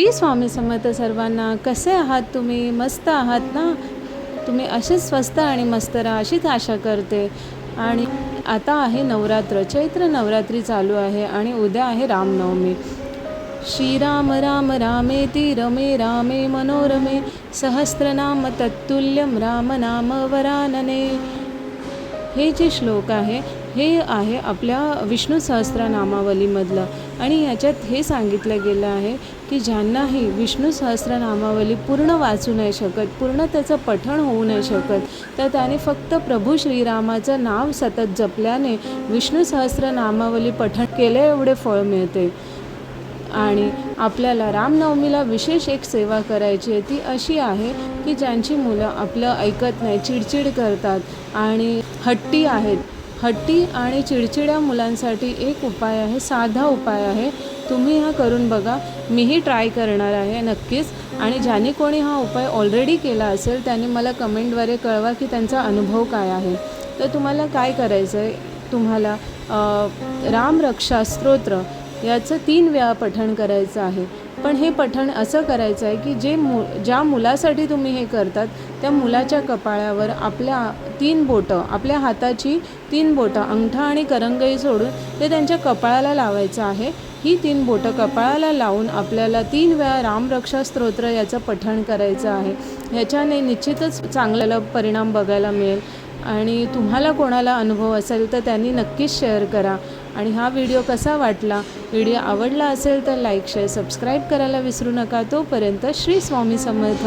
श्री स्वामी समर्थ सर्वांना कसे आहात तुम्ही? मस्त आहात ना? तुम्ही असेच स्वस्त आणि मस्त राहा अशीच आशा करते. आणि आता आहे नवरात्र चैत्र नवरात्री चालू आहे आणि उद्या आहे रामनवमी. श्रीराम राम रामे ती रमे रामे मनोरमे सहस्रनाम तत्तुल्यं राम नाम वरानने. हे जे श्लोक आहे हे आहे आपल्या विष्णू सहस्रनामावलीमधलं. आणि याच्यात हे सांगितलं गेलं आहे की ज्यांनाही विष्णू सहस्रनामावली पूर्ण वाचू नाही शकत पूर्ण त्याचं पठण होऊ नाही शकत तर त्याने फक्त प्रभू श्रीरामाचं नाव सतत जपल्याने विष्णू सहस्रनामावली पठण केले एवढे फळ मिळते. आणि आपल्याला रामनवमीला विशेष एक सेवा करायची आहे ती अशी आहे की ज्यांची मुलं आपलं ऐकत नाही चिडचिड करतात आणि हट्टी आहेत हट्टी आणि चिडचिड्या मुलांसाठी एक उपाय आहे साधा उपाय आहे. तुम्ही हा करून बघा. मीही ट्राय करणार आहे नक्कीच. आणि ज्याने कोणी हा उपाय ऑलरेडी केला असेल त्याने मला कमेंटद्वारे कळवा की त्यांचा अनुभव काय आहे. तर तुम्हाला काय करायचं आहे तुम्हाला रामरक्षा स्तोत्र याचं तीन वेळा पठण करायचं आहे. पण हे पठण असं करायचं आहे की जे मु ज्या मुलासाठी तुम्ही हे करतात त्या मुलाच्या कपाळावर आपल्या तीन बोटं आपल्या हाताची तीन बोटं अंगठा आणि करंगई सोडून ते त्यांच्या कपाळाला लावायचं आहे. ही तीन बोटं कपाळाला लावून आपल्याला तीन वेळा रामरक्षा स्तोत्र याचं पठण करायचं आहे. ह्याच्याने निश्चितच चांगल्याला परिणाम बघायला मिळेल. आणि तुम्हाला कोणाला अनुभव असेल तर त्यांनी नक्कीच शेअर करा. आणि हा व्हिडिओ कसा वाटला व्हिडिओ आवडला असेल तर लाईक शेअर सबस्क्राईब करायला विसरू नका. तोपर्यंत श्री स्वामी समर्थ.